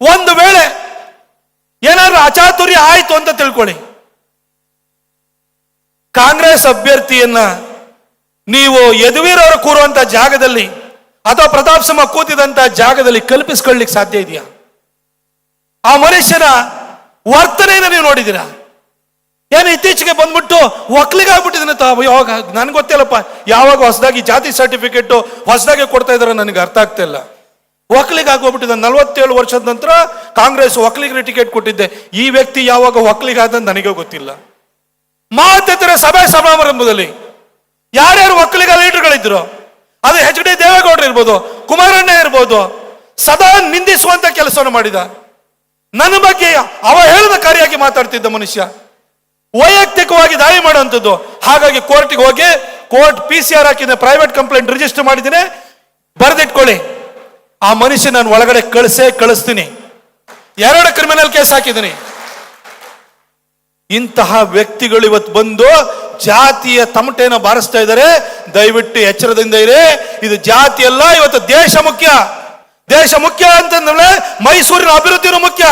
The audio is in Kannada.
ಒಂದು ವೇಳೆ ಏನಾದ್ರೂ ಅಚಾತುರ್ಯ ಆಯಿತು ಅಂತ ತಿಳ್ಕೊಳ್ಳಿ. ಕಾಂಗ್ರೆಸ್ ಅಭ್ಯರ್ಥಿಯನ್ನ ನೀವು ಯದುವೀರವರು ಕೂರುವಂತ ಜಾಗದಲ್ಲಿ ಅಥವಾ ಪ್ರತಾಪ್ ಸಿಂಹ ಕೂತಿದಂತ ಜಾಗದಲ್ಲಿ ಕಲ್ಪಿಸ್ಕೊಳ್ಳಿಕ್ ಸಾಧ್ಯ ಇದೆಯಾ? ಆ ಮನುಷ್ಯನ ವರ್ತನೆಯನ್ನು ನೀವು ನೋಡಿದ್ದೀರಾ? ಏನು ಇತ್ತೀಚೆಗೆ ಬಂದ್ಬಿಟ್ಟು ಒಕ್ಲಿಗಾಗ್ಬಿಟ್ಟಿದ್ದೀನಿ ತಾವು. ಯಾವಾಗ ನನ್ಗೆ ಗೊತ್ತಿಲ್ಲಪ್ಪ, ಯಾವಾಗ ಹೊಸದಾಗಿ ಜಾತಿ ಸರ್ಟಿಫಿಕೇಟು ಹೊಸದಾಗಿ ಕೊಡ್ತಾ ಇದಾರೆ ನನಗೆ ಅರ್ಥ ಆಗ್ತಾ ಇಲ್ಲ. ಒಕ್ಲಿಗಾಗೋಗ್ಬಿಟ್ಟಿದ್ದ ನಲವತ್ತೇಳು ವರ್ಷದ ನಂತರ ಕಾಂಗ್ರೆಸ್ ವಕಲಿಗೆ ಟಿಕೆಟ್ ಕೊಟ್ಟಿದ್ದೆ. ಈ ವ್ಯಕ್ತಿ ಯಾವಾಗ ಒಕ್ಕಲಿಗಾದ ನನಗೆ ಗೊತ್ತಿಲ್ಲ. ಮಾತೆತ್ತರ ಸಭೆ ಸಮಾರಂಭದಲ್ಲಿ ಯಾರ್ಯಾರು ಒಕ್ಕಲಿಗ ಲೀಡರ್ಗಳಿದ್ರು, ಅದು ಎಚ್ ಡಿ ದೇವೇಗೌಡರು ಇರ್ಬೋದು, ಕುಮಾರಣ್ಣ ಇರ್ಬೋದು, ಸದಾ ನಿಂದಿಸುವಂತ ಕೆಲಸವನ್ನು ಮಾಡಿದ. ನನ್ನ ಬಗ್ಗೆ ಅವಹೇಳನಕಾರಿಯಾಗಿ ಮಾತಾಡ್ತಿದ್ದ ಮನುಷ್ಯ. ವೈಯಕ್ತಿಕವಾಗಿ ದಾಳಿ ಮಾಡುವಂಥದ್ದು. ಹಾಗಾಗಿ ಕೋರ್ಟ್ಗೆ ಹೋಗಿ ಕೋರ್ಟ್ ಪಿ ಸಿ ಆರ್ ಹಾಕಿದ ಪ್ರೈವೇಟ್ ಕಂಪ್ಲೇಂಟ್ ರಿಜಿಸ್ಟರ್ ಮಾಡಿದ್ದೀನಿ. ಬರೆದಿಟ್ಕೊಳ್ಳಿ. ಆ ಮನುಷ್ಯ ನಾನು ಒಳಗಡೆ ಕಳಿಸೇ ಕಳಿಸ್ತೀನಿ. ಎರಡು ಕ್ರಿಮಿನಲ್ ಕೇಸ್ ಹಾಕಿದ್ದೀನಿ. ಇಂತಹ ವ್ಯಕ್ತಿಗಳು ಇವತ್ತು ಬಂದು ಜಾತಿಯ ತಮಟೆನ ಬಾರಿಸ್ತಾ ಇದ್ದಾರೆ. ದಯವಿಟ್ಟು ಎಚ್ಚರದಿಂದ ಇರಿ. ಇದು ಜಾತಿ ಅಲ್ಲ, ಇವತ್ತು ದೇಶ ಮುಖ್ಯ. ದೇಶ ಮುಖ್ಯ ಅಂತಂದ್ರೆ ಮೈಸೂರಿನ ಅಭಿವೃದ್ಧಿನೂ ಮುಖ್ಯ.